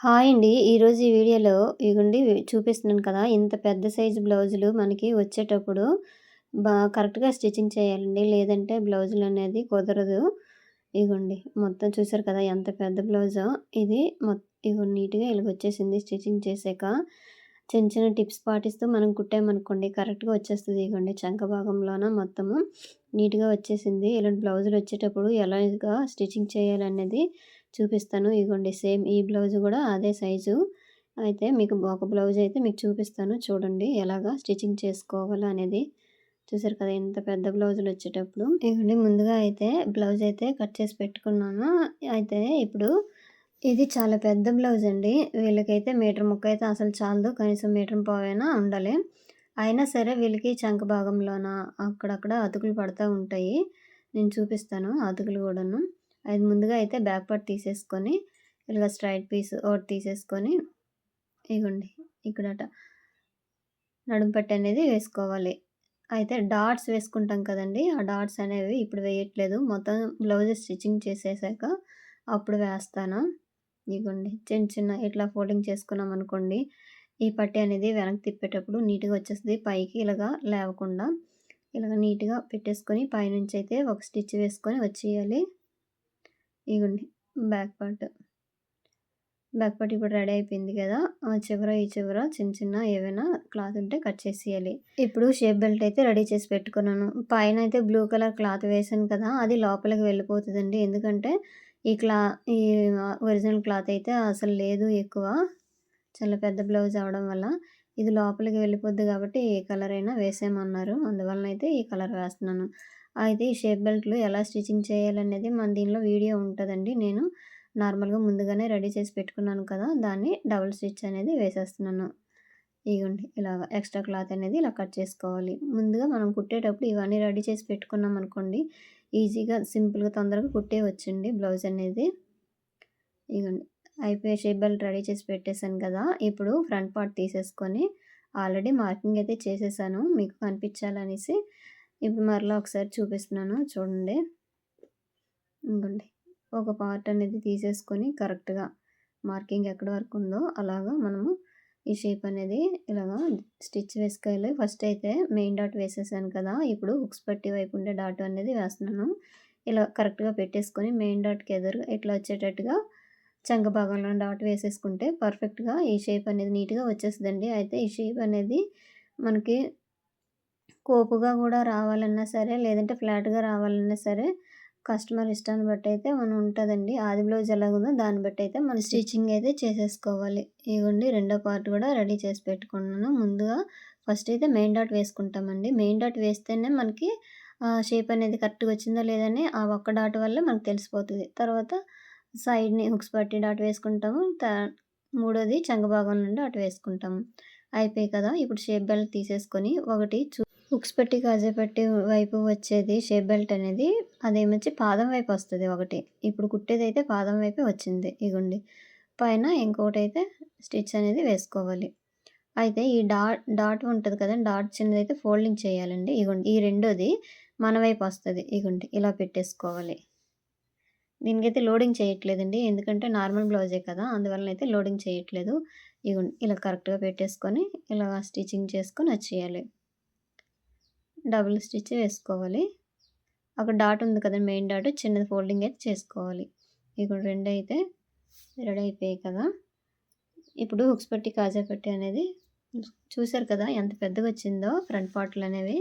Hi అండి. ఈరోజు ఈ వీడియోలో ఇగుండి చూపిస్తున్నాను కదా! ఇంత పెద్ద సైజు బ్లౌజులు మనకి వచ్చేటప్పుడు బా కరెక్ట్‌గా స్టిచ్చింగ్ చేయాలండి. లేదంటే బ్లౌజులు అనేది కుదరదు. ఇగోండి మొత్తం చూసారు కదా! ఎంత పెద్ద బ్లౌజో. ఇది మొత్ ఇగో నీట్‌గా ఇలాగొచ్చేసింది స్టిచ్చింగ్ చేశాక. చిన్న చిన్న టిప్స్ పాటిస్తూ మనం కుట్టామనుకోండి కరెక్ట్‌గా వచ్చేస్తుంది ఇగోండి చంక భాగంలోన మొత్తము నీట్‌గా వచ్చేసింది. ఇలాంటి బ్లౌజులు వచ్చేటప్పుడు ఎలాగా స్టిచ్చింగ్ చేయాలనేది చూపిస్తాను. ఇగోండి సేమ్ ఈ బ్లౌజ్ కూడా అదే సైజు. అయితే మీకు ఒక బ్లౌజ్ అయితే మీకు చూపిస్తాను చూడండి ఎలాగా స్టిచ్చింగ్ చేసుకోవాలో అనేది. చూసారు కదా! ఇంత పెద్ద బ్లౌజులు వచ్చేటప్పుడు. ఇవ్వండి ముందుగా అయితే బ్లౌజ్ అయితే కట్ చేసి పెట్టుకున్నాను. అయితే ఇప్పుడు ఇది చాలా పెద్ద బ్లౌజ్ అండి. వీళ్ళకైతే మీటర్ ముక్క అయితే అసలు చాలదు. కనీసం మీటర్ పోవైనా ఉండాలి. అయినా సరే వీళ్ళకి చంక భాగంలోన అక్కడక్కడ అతుకులు పడుతూ ఉంటాయి. నేను చూపిస్తాను అతుకులు కూడాను. అది ముందుగా అయితే బ్యాక్ పార్ట్ తీసేసుకొని ఇలాగ స్ట్రైట్ పీస్ ఒకటి తీసేసుకొని ఇగోండి ఇక్కడట నడుంపట్టి అనేది వేసుకోవాలి. అయితే డాట్స్ వేసుకుంటాం కదండి ఆ డాట్స్ అనేవి ఇప్పుడు వేయట్లేదు. మొత్తం బ్లౌజ్ స్టిచ్చింగ్ చేసేసాక అప్పుడు వేస్తాను. ఇగోండి చిన్న చిన్న ఇట్లా ఫోల్డింగ్ చేసుకున్నాం అనుకోండి. ఈ పట్టి అనేది వెనక్కి తిప్పేటప్పుడు నీట్‌గా వచ్చేస్తుంది పైకి ఇలాగా లేవకుండా ఇలాగ నీట్‌గా పెట్టేసుకొని పైనుంచి అయితే ఒక స్టిచ్ వేసుకొని వచ్చేయాలి. ఇగోండి బ్యాక్ పార్ట్. బ్యాక్ పార్ట్ ఇప్పుడు రెడీ అయిపోయింది కదా! ఆ చివర ఈ చివర చిన్న చిన్న ఏవైనా క్లాత్ ఉంటే కట్ చేసేయాలి. ఇప్పుడు షేప్ బెల్ట్ అయితే రెడీ చేసి పెట్టుకున్నాను. పైన అయితే బ్లూ కలర్ క్లాత్ వేసాను కదా! అది లోపలికి వెళ్ళిపోతుందండి. ఎందుకంటే ఈ క్లా ఈ ఒరిజినల్ క్లాత్ అయితే అసలు లేదు ఎక్కువ. చాలా పెద్ద బ్లౌజ్ అవ్వడం వల్ల. ఇది లోపలికి వెళ్ళిపోద్ది కాబట్టి ఏ కలర్ అయినా వేసేయమన్నారు. అందువలన అయితే ఈ కలర్ వేస్తున్నాను. అయితే ఈ షేప్ బెల్ట్లు ఎలా స్టిచ్చింగ్ చేయాలనేది మన దీనిలో వీడియో ఉంటుందండి. నేను నార్మల్‌గా ముందుగానే రెడీ చేసి పెట్టుకున్నాను కదా! దాన్ని డబుల్ స్టిచ్ అనేది వేసేస్తున్నాను. ఇగోండి ఇలాగ ఎక్స్ట్రా క్లాత్ అనేది ఇలా కట్ చేసుకోవాలి. ముందుగా మనం కుట్టేటప్పుడు ఇవన్నీ రెడీ చేసి పెట్టుకున్నాం అనుకోండి ఈజీగా సింపుల్‌గా తొందరగా కుట్టేయవచ్చండి బ్లౌజ్ అనేది. ఇగోండి అయిపోయి షేప్ బెల్ట్ రెడీ చేసి పెట్టేశాను కదా! ఇప్పుడు ఫ్రంట్ పార్ట్ తీసేసుకొని ఆల్రెడీ మార్కింగ్ అయితే చేసేసాను మీకు కనిపించాలనేసి. ఇప్పుడు మరలా ఒకసారి చూపిస్తున్నాను చూడండి. ఇంకోండి ఒక పార్ట్ అనేది తీసేసుకొని కరెక్ట్‌గా మార్కింగ్ ఎక్కడి వరకు ఉందో అలాగా మనము ఈ షేప్ అనేది ఇలాగా స్టిచ్ వేసుకోవాలి. ఫస్ట్ అయితే మెయిన్ డాట్ వేసేసాను కదా! ఇప్పుడు హుక్స్ పట్టి వైపు ఉండే డాట్ అనేది వేస్తున్నాను. ఇలా కరెక్ట్‌గా పెట్టేసుకొని మెయిన్ డాట్‌కి ఎదురు ఇట్లా వచ్చేటట్టుగా చంక భాగంలో డాట్ వేసేసుకుంటే పర్ఫెక్ట్‌గా ఈ షేప్ అనేది నీట్‌గా వచ్చేస్తుందండి అయితే ఈ షేప్ అనేది మనకి కోపుగా కూడా రావాలన్నా సరే లేదంటే ఫ్లాట్‌గా రావాలన్నా సరే కస్టమర్ ఇష్టాన్ని బట్టి అయితే మనం ఉంటుందండి. ఆది బ్లౌజ్ ఎలాగుందో దాన్ని బట్టి అయితే మనం స్టిచ్చింగ్ అయితే చేసేసుకోవాలి. ఇగోండి రెండో పార్ట్ కూడా రెడీ చేసి పెట్టుకున్నాను. ముందుగా ఫస్ట్ అయితే మెయిన్ డాట్ వేసుకుంటామండి. మెయిన్ డాట్ వేస్తేనే మనకి షేప్ అనేది కరెక్ట్‌గా వచ్చిందా లేదని ఆ ఒక్క డాట్ వల్లే మనకు తెలిసిపోతది. తర్వాత సైడ్‌ని హుక్స్ పట్టి డాట్ వేసుకుంటాము. మూడోది చంక భాగం నుండి అటు వేసుకుంటాము. అయిపోయాయి కదా! ఇప్పుడు షేప్ బెల్ట్ తీసేసుకొని ఒకటి చూ హుక్స్ పెట్టి కాజా వైపు వచ్చేది షేప్ బెల్ట్ అనేది. అదేమొచ్చి పాదం వైపు వస్తుంది ఒకటి. ఇప్పుడు కుట్టేది అయితే పాదం వైపే వచ్చింది ఇగోండి. పైన ఇంకొకటి అయితే స్టిచ్ అనేది వేసుకోవాలి. అయితే ఈ డాట్ డాట్ ఉంటుంది కదా డాట్ చిన్నదైతే ఫోల్డింగ్ చేయాలండి. ఇగోండి ఈ రెండోది మన వైపు వస్తుంది ఇగోండి. ఇలా పెట్టేసుకోవాలి. దీనికైతే లోడింగ్ చేయట్లేదండి. ఎందుకంటే నార్మల్ బ్లౌజే కదా అందువలన అయితే లోడింగ్ చేయట్లేదు. ఇగో ఇలా కరెక్ట్గా పెట్టేసుకొని ఇలా స్టిచ్చింగ్ చేసుకొని వచ్చేయాలి. డబుల్ స్టిచ్ వేసుకోవాలి. అక్కడ డాట్ ఉంది కదా మెయిన్ డాట్ చిన్నది ఫోల్డింగ్ అయితే చేసుకోవాలి. ఇప్పుడు రెండు అయితే రెడీ అయిపోయాయి కదా. ఇప్పుడు హుక్స్ పట్టి కాజా పట్టి అనేది చూసారు కదా ఎంత పెద్దగా వచ్చిందో ఫ్రంట్ పార్ట్లు అనేవి.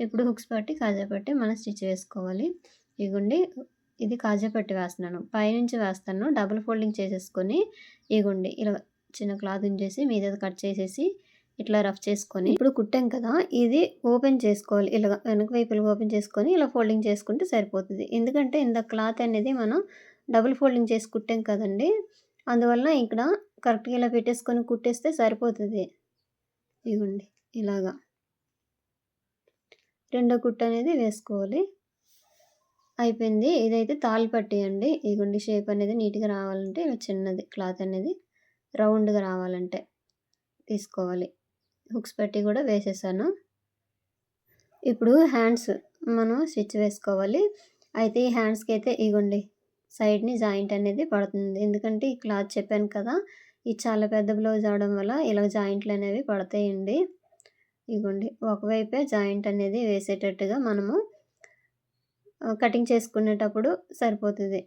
ఇప్పుడు హుక్స్ పట్టి కాజా పట్టి మనం స్టిచ్ వేసుకోవాలి. ఇగుండి ఇది కాజా పట్టి వేస్తున్నాను. పైనుంచి వేస్తాను. డబుల్ ఫోల్డింగ్ చేసేసుకొని ఇగుండి ఇలా చిన్న క్లాత్ ఉంచేసి మీద కట్ చేసేసి ఇట్లా రఫ్ చేసుకొని ఇప్పుడు కుట్టాం కదా ఇది ఓపెన్ చేసుకోవాలి. ఇలా వెనక వైపులు ఓపెన్ చేసుకొని ఇలా ఫోల్డింగ్ చేసుకుంటే సరిపోతుంది. ఎందుకంటే ఇంత క్లాత్ అనేది మనం డబుల్ ఫోల్డింగ్ చేసి కుట్టాం కదండి. అందువల్ల ఇక్కడ కరెక్ట్గా ఇలా పెట్టేసుకొని కుట్టేస్తే సరిపోతుంది. ఇవ్వండి ఇలాగా. రెండో కుట్ట అనేది వేసుకోవాలి. అయిపోయింది. ఇదైతే తాళి పట్టి అండి. ఇగుండి షేప్ అనేది నీట్గా రావాలంటే చిన్నది క్లాత్ అనేది రౌండ్గా రావాలంటే తీసుకోవాలి. హుక్స్ పెట్టి కూడా వేసేసాను ఇప్పుడు హ్యాండ్స్ మనం స్టిచ్ వేసుకోవాలి అయితే ఈ హ్యాండ్స్కి అయితే ఇగోండి సైడ్‌ని జాయింట్ అనేది పడుతుంది. ఎందుకంటే ఈ క్లాత్ చెప్పాను కదా! ఇది చాలా పెద్ద బ్లౌజ్ అవడం వల్ల ఇలా జాయింట్లు అనేవి పడతాయండి. ఇగోండి ఒకవైపే జాయింట్ అనేది వేసేటట్టుగా మనము కటింగ్ చేసుకునేటప్పుడు సరిపోతుంది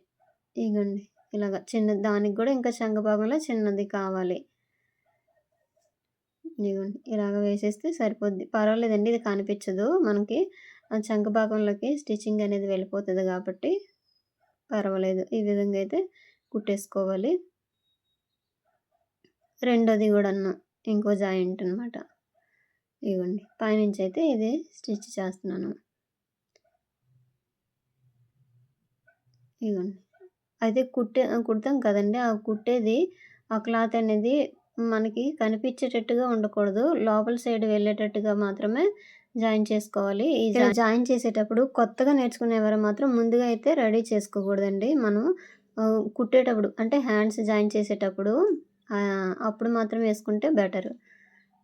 ఇగోండి ఇలాగ చిన్న దానికి కూడా ఇంకా శంఖ భాగంలో చిన్నది కావాలి. ఇదిగోండి ఇలాగ వేసేస్తే సరిపోద్ది. పర్వాలేదండి ఇది కనిపించదు. మనకి ఆ చంక భాగంలోకి స్టిచ్చింగ్ అనేది వెళ్ళిపోతుంది కాబట్టి పర్వాలేదు. ఈ విధంగా అయితే కుట్టేసుకోవాలి. రెండోది కూడా ఇంకో జాయింట్ అనమాట. ఇవ్వండి పైనుంచి అయితే ఇది స్టిచ్ చేస్తున్నాను. ఇవ్వండి అయితే కుట్టే కుడతాం కదండి ఆ కుట్టేది ఆ క్లాత్ అనేది మనకి కనిపించేటట్టుగా ఉండకూడదు. లోపల సైడ్ వెళ్ళేటట్టుగా మాత్రమే జాయిన్ చేసుకోవాలి. ఈ జాయిన్ చేసేటప్పుడు కొత్తగా నేర్చుకునేవారు మాత్రం ముందుగా అయితే రెడీ చేసుకోకూడదండి. మనం కుట్టేటప్పుడు అంటే హ్యాండ్స్ జాయిన్ చేసేటప్పుడు అప్పుడు మాత్రం వేసుకుంటే బెటరు.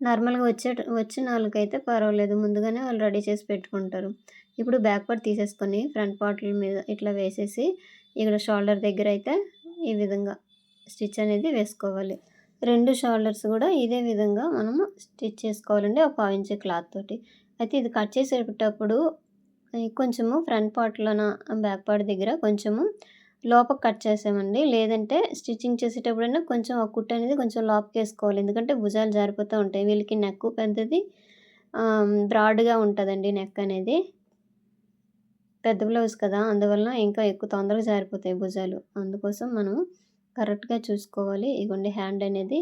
నార్మల్‌గా వచ్చేట వచ్చిన వాళ్ళకైతే పర్వాలేదు. ముందుగానే వాళ్ళు రెడీ చేసి పెట్టుకుంటారు. ఇప్పుడు బ్యాక్ పార్ట్ తీసేసుకొని ఫ్రంట్ పార్ట్‌ల మీద ఇట్లా వేసేసి ఇక్కడ షోల్డర్ దగ్గర అయితే ఈ విధంగా స్టిచ్ అనేది వేసుకోవాలి. రెండు షోల్డర్స్ కూడా ఇదే విధంగా మనము స్టిచ్ చేసుకోవాలండి. ఒక ఇంచ్ క్లాత్ తోటి. అయితే ఇది కట్ చేసేటప్పుడు కొంచెము ఫ్రంట్ పార్ట్‌లోన బ్యాక్ పార్ట్ దగ్గర కొంచెము లోపల కట్ చేసామండి. లేదంటే స్టిచ్చింగ్ చేసేటప్పుడైనా కొంచెం ఆ కుట్టు అనేది కొంచెం లోపకేసుకోవాలి. ఎందుకంటే భుజాలు జారిపోతూ ఉంటాయి. వీళ్ళకి నెక్ పెద్దది బ్రాడ్‌గా ఉంటుందండి నెక్ అనేది. పెద్ద బ్లౌజ్ కదా! అందువలన ఇంకా ఎక్కువ తొందరగా జారిపోతాయి భుజాలు. అందుకోసం మనం కరెక్ట్‌గా చూసుకోవాలి. ఇగోండి హ్యాండ్ అనేది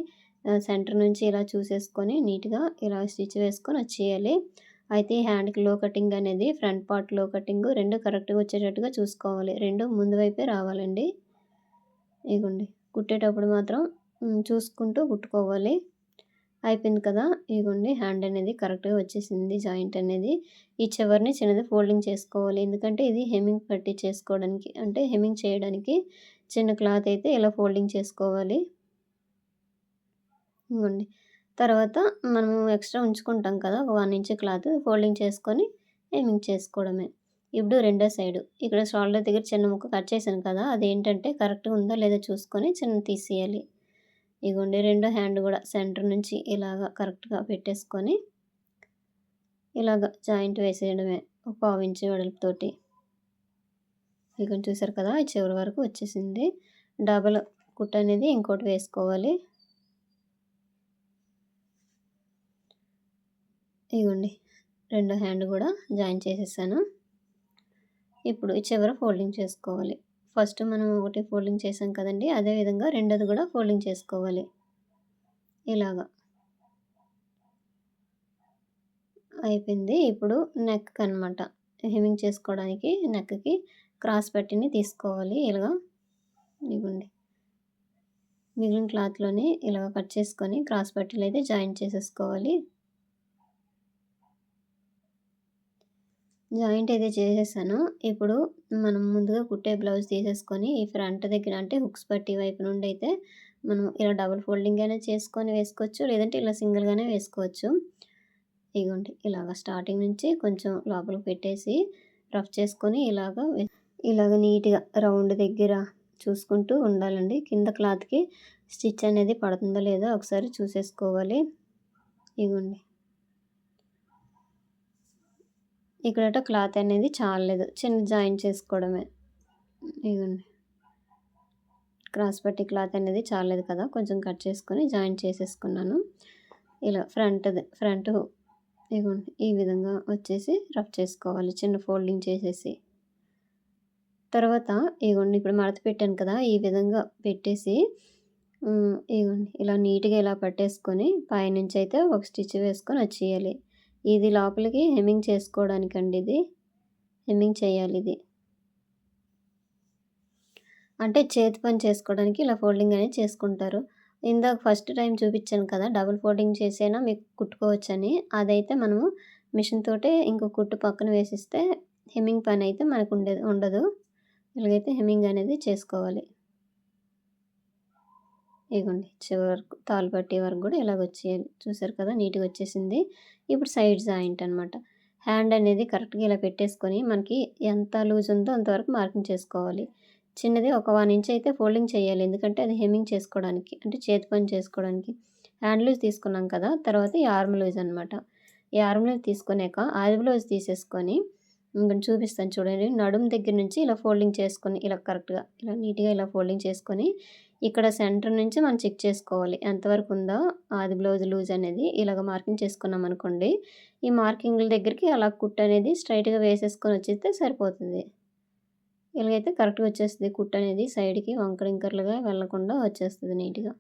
సెంటర్ నుంచి ఇలా చూసేసుకొని నీట్‌గా ఇలా స్టిచ్ వేసుకొని వచ్చేయాలి. అయితే ఈ హ్యాండ్‌కి లో కటింగ్ అనేది ఫ్రంట్ పార్ట్లో కటింగు రెండు కరెక్ట్‌గా వచ్చేటట్టుగా చూసుకోవాలి. రెండు ముందు వైపే రావాలండి. ఇగోండి కుట్టేటప్పుడు మాత్రం చూసుకుంటూ కుట్టుకోవాలి. అయిపోయింది కదా! ఇగోండి హ్యాండ్ అనేది కరెక్ట్‌గా వచ్చేసింది జాయింట్ అనేది. ఈ చివరిని చిన్నది ఫోల్డింగ్ చేసుకోవాలి. ఎందుకంటే ఇది హెమ్మింగ్ పట్టి చేసుకోవడానికి అంటే హెమ్మింగ్ చేయడానికి చిన్న క్లాత్ అయితే ఇలా ఫోల్డింగ్ చేసుకోవాలి. ఇంకోండి తర్వాత మనము ఎక్స్ట్రా ఉంచుకుంటాం కదా! ఒక వన్ ఇంచ్ క్లాత్ ఫోల్డింగ్ చేసుకొని హెమ్మింగ్ చేసుకోవడమే. ఇప్పుడు రెండో సైడు ఇక్కడ షోల్డర్ దగ్గర చిన్న ముక్క కట్ చేశాను కదా! అదేంటంటే కరెక్ట్‌గా ఉందా లేదా చూసుకొని చిన్న తీసేయాలి. ఇగోండి రెండో హ్యాండ్ కూడా సెంటర్ నుంచి ఇలాగ కరెక్ట్‌గా పెట్టేసుకొని ఇలాగ జాయింట్ వేసేయడమే. ఒక పావు ఇంచు వెడల్పుతోటి. ఇక్కడ చూసారు కదా! చివరి వరకు వచ్చేసింది. డబల్ కుట్ అనేది ఇంకోటి వేసుకోవాలి. ఇగోండి రెండో హ్యాండ్ కూడా జాయిన్ చేసేసాను. ఇప్పుడు ఈ చివర ఫోల్డింగ్ చేసుకోవాలి. ఫస్ట్ మనం ఒకటి ఫోల్డింగ్ చేసాం కదండీ! అదే విధంగా రెండోది కూడా ఫోల్డింగ్ చేసుకోవాలి. ఇలాగా అయిపోయింది. ఇప్పుడు నెక్ అనమాట హెమింగ్ చేసుకోవడానికి నెక్‌కి క్రాస్ పట్టిని తీసుకోవాలి ఇలాగ. ఇవ్వండి మిగిలిన క్లాత్‌లోని ఇలాగ కట్ చేసుకొని క్రాస్ పట్టీలైతే జాయిన్ చేసేసుకోవాలి. జాయింట్ అయితే చేసేసాను. ఇప్పుడు మనం ముందుగా కుట్టే బ్లౌజ్ తీసేసుకొని ఈ ఫ్రంట్ దగ్గర అంటే హుక్స్ పట్టి వైపు నుండి అయితే మనం ఇలా డబుల్ ఫోల్డింగ్ అయినా చేసుకొని వేసుకోవచ్చు. లేదంటే ఇలా సింగిల్‌గానే వేసుకోవచ్చు. ఇగోండి ఇలాగ స్టార్టింగ్ నుంచి కొంచెం లోపలికి పెట్టేసి రఫ్ చేసుకొని ఇలాగ వే ఇలాగ నీట్‌గా రౌండ్ దగ్గర చూసుకుంటూ ఉండాలండి. కింద క్లాత్‌కి స్టిచ్ అనేది పడుతుందో లేదో ఒకసారి చూసేసుకోవాలి. ఇగోండి. ఇక్కడ క్లాత్ అనేది చాలలేదు. చిన్న జాయిన్ చేసుకోవడమే. ఇగోండి. క్రాస్ పట్టి క్లాత్ అనేది చాలలేదు కదా! కొంచెం కట్ చేసుకొని జాయిన్ చేసేసుకున్నాను. ఇలా ఫ్రంట్‌ది ఫ్రంట్ ఇగోండి ఈ విధంగా వచ్చేసి రఫ్ చేసుకోవాలి. చిన్న ఫోల్డింగ్ చేసేసి. తర్వాత ఇగోండి ఇప్పుడు మడత పెట్టాను కదా! ఈ విధంగా పెట్టేసి ఇగోండి ఇలా నీట్‌గా ఇలా పట్టేసుకొని పైనుంచి అయితే ఒక స్టిచ్ వేసుకొని వచ్చేయాలి. ఇది లోపలికి హెమ్మింగ్ చేసుకోవడానికండి ఇది. హెమ్మింగ్ చేయాలిది. అంటే చేతి పని చేసుకోవడానికి ఇలా ఫోల్డింగ్ అనేది చేసుకుంటారు. ఇందాక ఫస్ట్ టైం చూపించాను కదా! డబుల్ ఫోల్డింగ్ చేసైనా మీకు కుట్టుకోవచ్చని. అదైతే మనము మిషన్ తోటే ఇంకో కుట్టు పక్కన వేసిస్తే హెమ్మింగ్ పని అయితే మనకు ఉండేది ఉండదు. ఇలాగైతే హెమ్మింగ్ అనేది చేసుకోవాలి. ఇగోండి చివరి వరకు తాళ్ళు వరకు కూడా ఇలాగ వచ్చేయాలి. చూసారు కదా! నీట్‌గా వచ్చేసింది. ఇప్పుడు సైడ్ జాయింట్ అనమాట. హ్యాండ్ అనేది కరెక్ట్‌గా ఇలా పెట్టేసుకొని మనకి ఎంత లూజ్ ఉందో అంతవరకు మార్కింగ్ చేసుకోవాలి. చిన్నది ఒక వన్ ఇంచ్ అయితే ఫోల్డింగ్ చేయాలి ఎందుకంటే అది హెమ్మింగ్ చేసుకోవడానికి అంటే చేతి పని చేసుకోవడానికి హ్యాండ్ లూజ్ తీసుకున్నాం కదా తర్వాత ఈ ఆర్మ్ లూజ్ అనమాట ఈ ఆర్మ్ లూజ్ తీసుకున్నాక ఆది బ్లౌజ్ తీసేసుకొని ఇంకా చూపిస్తాను చూడండి. నడుం దగ్గర నుంచి ఇలా ఫోల్డింగ్ చేసుకొని ఇలా కరెక్ట్గా ఇలా నీట్గా ఇలా ఫోల్డింగ్ చేసుకొని ఇక్కడ సెంటర్ నుంచి మనం చెక్ చేసుకోవాలి. ఎంతవరకు ఉందో అది బ్లౌజ్ లూజ్ అనేది ఇలాగ మార్కింగ్ చేసుకున్నాం అనుకోండి ఈ మార్కింగ్ల దగ్గరికి అలా కుట్ అనేది స్ట్రైట్గా వేసేసుకొని వచ్చేస్తే సరిపోతుంది. ఇలాగైతే కరెక్ట్గా వచ్చేస్తుంది. కుట్ అనేది సైడ్కి వంకరింకర్లుగా వెళ్ళకుండా వచ్చేస్తుంది నీట్గా.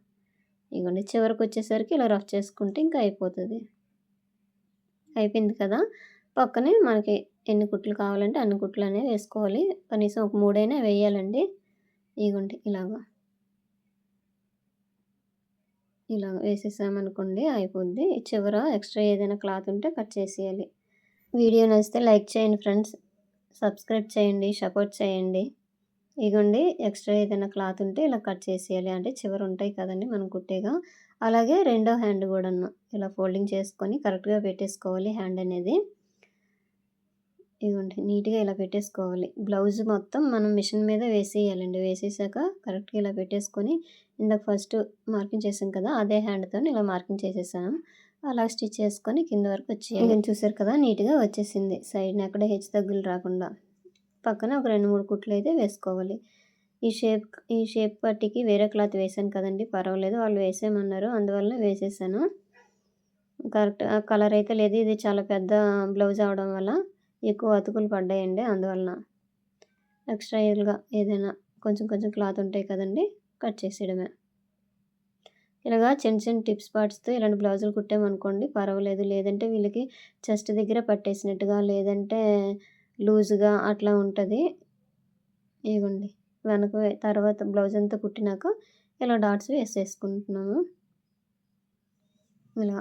ఇదిగోండి చివరికి వచ్చేసరికి ఇలా రఫ్ చేసుకుంటే ఇంకా అయిపోతుంది. అయిపోయింది కదా? పక్కనే మనకి ఎన్ని కుట్లు కావాలంటే అన్ని కుట్లు అనేవి వేసుకోవాలి. కనీసం ఒక మూడైనా వేయాలండి. ఇదిగోండి ఇలాగా. ఇలా వేసేసామనుకోండి అయిపోద్ది. చివర ఎక్స్ట్రా ఏదైనా క్లాత్ ఉంటే కట్ చేసేయాలి. వీడియో నచ్చితే లైక్ చేయండి ఫ్రెండ్స్. సబ్స్క్రైబ్ చేయండి సపోర్ట్ చేయండి. ఇగోండి ఎక్స్ట్రా ఏదైనా క్లాత్ ఉంటే ఇలా కట్ చేసేయాలి. అంటే చివరి ఉంటాయి కదండి మనం కుట్టేగా. అలాగే రెండో హ్యాండ్ కూడా ఇలా ఫోల్డింగ్ చేసుకొని కరెక్ట్గా పెట్టేసుకోవాలి హ్యాండ్ అనేది. ఇదిగోండి నీట్గా ఇలా పెట్టేసుకోవాలి. బ్లౌజ్ మొత్తం మనం మిషన్ మీద వేసేయాలండి. వేసేసాక కరెక్ట్గా ఇలా పెట్టేసుకొని ఇందాక ఫస్ట్ మార్కింగ్ చేసాం కదా అదే హ్యాండ్తో ఇలా మార్కింగ్ చేసేసాను. అలా స్టిచ్ చేసుకొని కింద వరకు వచ్చేయాలి. చూసారు కదా నీట్గా వచ్చేసింది. సైడ్ని అక్కడ హెచ్చు తగ్గులు రాకుండా. పక్కన ఒక రెండు మూడు కుట్లు అయితే వేసుకోవాలి. ఈ షేప్ ఈ షేప్ పట్టికి వేరే క్లాత్ వేసాను కదండి పర్వాలేదు. వాళ్ళు వేసేయమన్నారు అందువల్ల వేసేసాను. కరెక్ట్ కలర్ అయితే లేదు. ఇది చాలా పెద్ద బ్లౌజ్ అవడం వల్ల ఎక్కువ అతుకులు పడ్డాయండి అందువలన. ఎక్స్ట్రా ఇయర్గా ఏదైనా కొంచెం కొంచెం క్లాత్ ఉంటాయి కదండి కట్ చేసేయడమే. ఇలాగా చిన్న చిన్న టిప్స్ పార్ట్స్తో ఇలాంటి బ్లౌజులు కుట్టామనుకోండి పర్వాలేదు. లేదంటే వీళ్ళకి చెస్ట్ దగ్గర పట్టేసినట్టుగా లేదంటే లూజ్గా అట్లా ఉంటుంది. ఇవ్వండి వెనక తర్వాత బ్లౌజ్ అంతా కుట్టినాక ఇలా డాట్స్ వేసేసుకుంటున్నాము ఇలా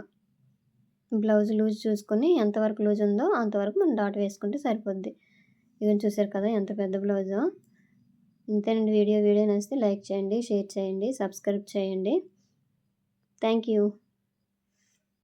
బ్లౌజ్ లూజ్ చూసుకొని ఎంతవరకు లూజ్ ఉందో అంతవరకు మనం డాట్ వేసుకుంటే సరిపోద్ది. ఇవన్నీ చూసారు కదా ఎంత పెద్ద బ్లౌజో. ఇంతేనండి వీడియో. వీడియో నచ్చితే లైక్ చేయండి షేర్ చేయండి సబ్స్క్రైబ్ చేయండి. Thank you.